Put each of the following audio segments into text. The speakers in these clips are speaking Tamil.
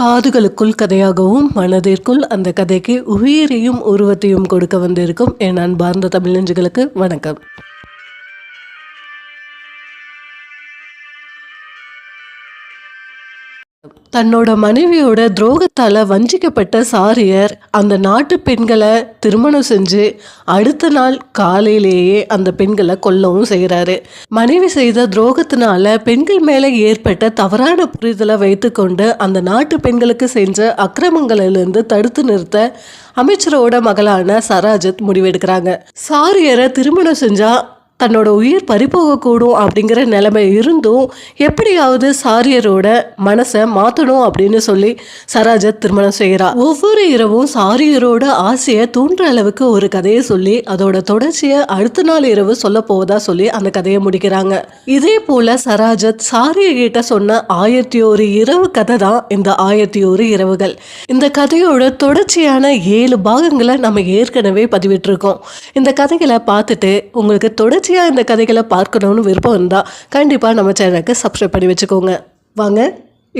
காதுகளுக்குள் கதையாகவும் மனதிற்குள் அந்த கதைக்கு உயிரையும் உருவத்தையும் கொடுக்க வந்திருக்கும் என் அன்பார்ந்த தமிழஞ்சுகளுக்கு வணக்கம். தன்னோட மனைவியோட துரோகத்தால் வஞ்சிக்கப்பட்ட சாரியர் அந்த நாட்டு பெண்களை திருமணம் செஞ்சு அடுத்த நாள் காலையிலேயே அந்த பெண்களை கொல்லவும் செய்கிறாரு மனைவி செய்த துரோகத்தினால பெண்கள் மேலே ஏற்பட்ட தவறான புரிதலை வைத்துக்கொண்டு அந்த நாட்டு பெண்களுக்கு செஞ்ச அக்கிரமங்களிலிருந்து தடுத்து நிறுத்த அமைச்சரோட மகளான சராஜத் முடிவெடுக்கிறாங்க. சாரியரை திருமணம் செஞ்சா தன்னோட உயிர் பறிபோகக்கூடும் அப்படிங்கிற நிலைமை இருந்தும் எப்படியாவது சாரியரோட மனசை மாற்றணும் அப்படின்னு சொல்லி சராஜத் திருமணம் செய்கிறா ஒவ்வொரு இரவும் சாரியரோட ஆசையை தூண்டுற அளவுக்கு ஒரு கதையை சொல்லி அதோட தொடர்ச்சியை அடுத்த நாள் இரவு சொல்ல போவதா சொல்லி அந்த கதையை முடிக்கிறாங்க. இதே போல சராஜத் சாரிய கிட்ட சொன்ன ஆயிரத்தி ஒரு இரவு கதை தான் இந்த ஆயிரத்தி ஒரு இரவுகள். இந்த கதையோட தொடர்ச்சியான ஏழு பாகங்களை நம்ம ஏற்கனவே பதிவிட்டிருக்கோம். இந்த கதைகளை பார்த்துட்டு உங்களுக்கு தொடர்ச்சி தொடர்ச்சியாக இந்த கதைகளை பார்க்கணும்னு விருப்பம் இருந்தால் கண்டிப்பாக நம்ம சேனலுக்கு சப்ஸ்கிரைப் பண்ணி வச்சுக்கோங்க. வாங்க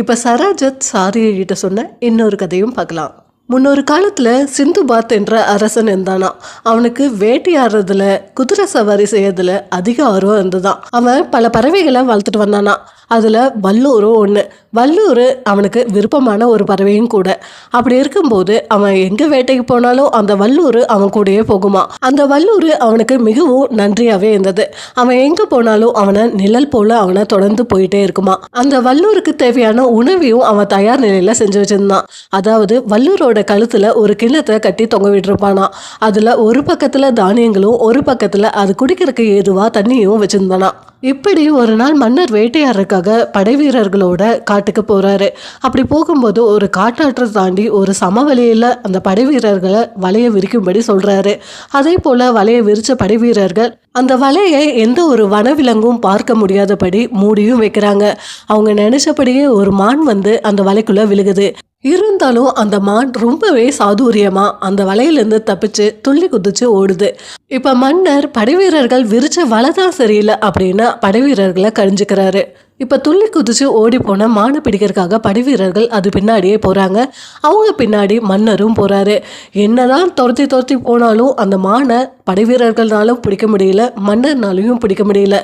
இப்போ சராஜத் சாரியிட்ட சொன்ன இன்னொரு கதையும் பார்க்கலாம். முன்னொரு காலத்தில் சிந்துபாத் என்ற அரசன் இருந்தானா? அவனுக்கு வேட்டையாடுறதுல குதிரை சவாரி செய்யறதுல அதிக ஆர்வம் இருந்ததான் அவன் பல பறவைகளை வளர்த்துட்டு வந்தானா? அதில் வல்லூரும் ஒன்று வல்லூர் அவனுக்கு விருப்பமான ஒரு பறவையும் கூட. அப்படி இருக்கும்போது அவன் எங்கே வேட்டைக்கு போனாலும் அந்த வல்லூர் அவன் கூடயே போகுமா. அந்த வல்லூர் அவனுக்கு மிகவும் நன்றியாகவே இருந்தது. அவன் எங்கே போனாலும் அவனை நிழல் போல் அவனை தொடர்ந்து போயிட்டே இருக்குமா. அந்த வல்லூருக்கு தேவையான உணவையும் அவன் தயார் நிலையில் செஞ்சு வச்சுருந்தான். அதாவது வல்லூரோட கழுத்தில் ஒரு கிண்ணத்தை கட்டி தொங்க விட்டுருப்பானா. அதில் ஒரு பக்கத்தில் தானியங்களும் ஒரு பக்கத்தில் அது குடிக்கிறதுக்கு ஏதுவாக தண்ணியும் வச்சுருந்தானா. இப்படி ஒரு நாள் மன்னர் வேட்டையாடுறதுக்காக படை வீரர்களோட காட்டுக்கு போறாரு. அப்படி போகும்போது ஒரு காட்டாற்றை தாண்டி ஒரு சமவெளியில் அந்த படை வீரர்களை வலையை விரிக்கும்படி சொல்றாரு. அதே போல வலையை விரிச்ச படை வீரர்கள் அந்த வலையை எந்த ஒரு வனவிலங்கும் பார்க்க முடியாதபடி மூடியும் வைக்கிறாங்க. அவங்க நினைச்சபடியே ஒரு மான் வந்து அந்த வலைக்குள்ள விழுகுது. இருந்தாலும் அந்த மான் ரொம்பவே சாதுரியமா அந்த வலையிலேருந்து தப்பிச்சு துள்ளி குதிச்சு ஓடுது. இப்போ மன்னர் படைவீரர்கள் விரிச்ச வலை தான் சரியில்லை அப்படின்னு படைவீரர்களை கழிஞ்சுக்கிறாரு இப்போ துள்ளி குதிச்சு ஓடி போன மானை பிடிக்கிறதுக்காக படைவீரர்கள் அது பின்னாடியே போகிறாங்க அவங்க பின்னாடி மன்னரும் போகிறாரு என்னதான் துரத்தி துரத்தி போனாலும் அந்த மானை படைவீரர்கள்னாலும் பிடிக்க முடியல மன்னர்னாலையும் பிடிக்க முடியல.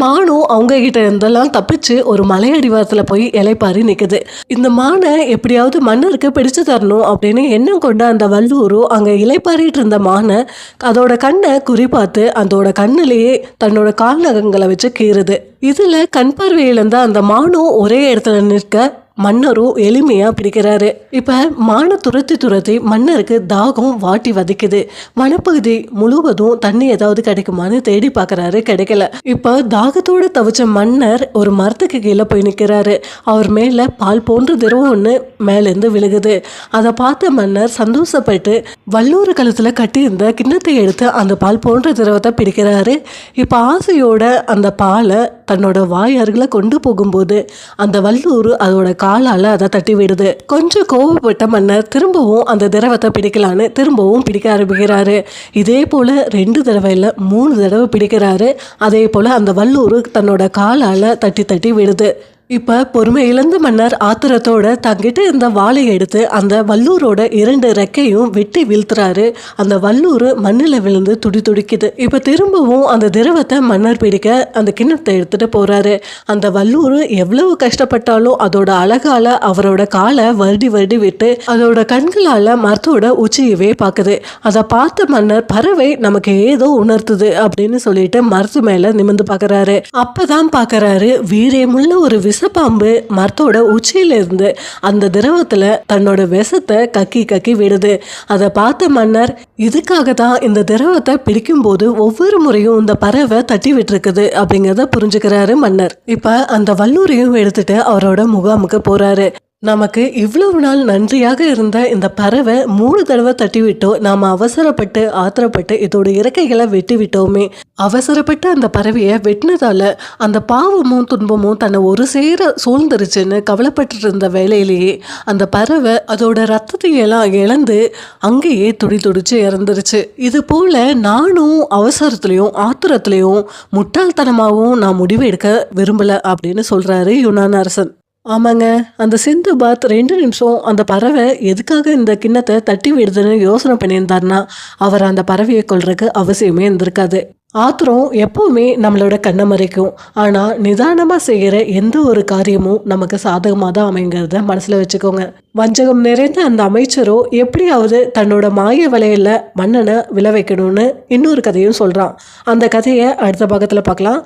மானு அவங்க கிட்ட இருந்தெல்லாம் தப்பிச்சு ஒரு மலையடிவாரத்தில் போய் இலைப்பாரி நிற்குது இந்த மானை எப்படியாவது மன்னருக்கு பிடிச்சு தரணும் அப்படின்னு எண்ணம் கொண்ட அந்த வல்லூரும் அங்கே இலைப்பாரிட்டு இருந்த மானை அதோட கண்ணை குறிப்பாத்து அதோட கண்ணிலேயே தன்னோட கால் நகங்களை வச்சு கீறுது. இதில் கண் பார்வையிலிருந்த அந்த மானும் ஒரே இடத்துல நிற்க மன்னரும் எளிமையாக பிடிக்கிறாரு இப்போ மான துரத்தி துரத்தி மன்னருக்கு தாகம் வாட்டி வதைக்குது. வனப்பகுதி முழுவதும் தண்ணி ஏதாவது கிடைக்குமான்னு தேடி பார்க்குறாரு கிடைக்கல. இப்போ தாகத்தோடு தவிச்ச மன்னர் ஒரு மரத்துக்கு கீழே போய் நிற்கிறாரு அவர் மேலே பால் போன்ற திரவம் ஒன்று மேலேருந்து விழுகுது. அதை பார்த்த மன்னர் சந்தோஷப்பட்டு வல்லூர் கழுத்தில் கட்டியிருந்த கிண்ணத்தை எடுத்து அந்த பால் போன்ற திரவத்தை பிடிக்கிறாரு இப்போ ஆசையோட அந்த பாலை தன்னோட வாய் அருகில் கொண்டு போகும்போது அந்த வல்லூர் அதோட காலால் அதை தட்டி விடுது. கொஞ்சம் கோவப்பட்ட மன்னர் திரும்பவும் அந்த திரவத்தை பிடிக்கலான்னு திரும்பவும் பிடிக்க ஆரம்பிக்கிறாரு. இதே போல் ரெண்டு தடவை இல்லை மூணு தடவை பிடிக்கிறாரு. அதே போல் அந்த வல்லூர் தன்னோட காலால் தட்டி தட்டி விடுது. இப்போ பொறுமை இழந்த மன்னர் ஆத்திரத்தோட தங்கிட்ட இருந்த வாழை எடுத்து அந்த வல்லூரோட இரண்டு ரெக்கையும் வெட்டி வீழ்த்துறாரு. அந்த வல்லூர் மண்ணில் விழுந்து துடி துடிக்குது. இப்போ திரும்பவும் அந்த திரவத்தை மன்னர் பிடிக்க அந்த கிண்ணத்தை எடுத்துகிட்டு போகிறாரு அந்த வல்லூர் எவ்வளவு கஷ்டப்பட்டாலும் அதோட அழகால அவரோட காலை வருடி வருடி விட்டு அதோட கண்களால் மரத்தோட உச்சியவே பார்க்குது அதை பார்த்த மன்னர் பறவை நமக்கு ஏதோ உணர்த்துது அப்படின்னு சொல்லிட்டு மரத்து மேலே நிமிந்து பார்க்கறாரு அப்பதான் பார்க்குறாரு வீரியமுள்ள ஒரு விஷப்பாம்பு மரத்தோட உச்சியிலிருந்து அந்த திரவத்தில் தன்னோட விஷத்தை கக்கி கக்கி விடுது. அதை பார்த்த மன்னர் இதுக்காக தான் இந்த திரவத்தை பிடிக்கும்போது ஒவ்வொரு முறையும் இந்த பறவை தட்டி விட்டுருக்குது அப்படிங்கிறத புரிஞ்சுக்கிறாரு மன்னர். இப்போ அந்த வல்லூரையும் எடுத்துட்டு அவரோட முகாமுக்கு போகிறாரு நமக்கு இவ்வளவு நாள் நன்றியாக இருந்த இந்த பறவை மூணு தடவை தட்டிவிட்டோ நாம் அவசரப்பட்டு ஆத்திரப்பட்டு இதோட இறக்கைகளை வெட்டி விட்டோமே அவசரப்பட்டு அந்த பறவையை வெட்டினதால அந்த பாவமும் துன்பமும் தன்னை ஒரு சேர சூழ்ந்துருச்சுன்னு கவலைப்பட்டு இருந்த வேலையிலேயே அந்த பறவை அதோட ரத்தத்தையெல்லாம் இழந்து அங்கேயே துடி துடிச்சு இறந்துருச்சு. இது போல நானும் அவசரத்துலேயும் ஆத்திரத்துலேயும் முட்டாள்தனமாகவும் நான் முடிவு எடுக்க விரும்பலை அப்படின்னு சொல்கிறாரு யுனான் அரசன். ஆமாங்க. அந்த சிந்து பாத் ரெண்டு நிமிஷம் அந்த பறவை எதுக்காக இந்த கிண்ணத்தை தட்டி விடுதுன்னு யோசனை பண்ணியிருந்தாருன்னா அவர் அந்த பறவையை கொள்றதுக்கு அவசியமே இருந்திருக்காது. ஆத்திரம் எப்பவுமே நம்மளோட கண்ணை மறைக்கும். ஆனால் நிதானமாக செய்கிற எந்த ஒரு காரியமும் நமக்கு சாதகமாக தான் அமைங்கிறத மனசில் வச்சுக்கோங்க. வஞ்சகம் நிறைந்த அந்த அமைச்சரோ எப்படியாவது தன்னோட மாய வலையில் மன்னனை விளை வைக்கணும்னு இன்னொரு கதையும் சொல்கிறான் அந்த கதையை அடுத்த பக்கத்தில் பார்க்கலாம்.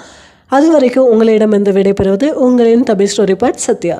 அது வரைக்கும் உங்களிடம் இந்த விடைபெறுவது உங்களின் தமிழ் ஸ்டோரி பார்ட் சத்யா.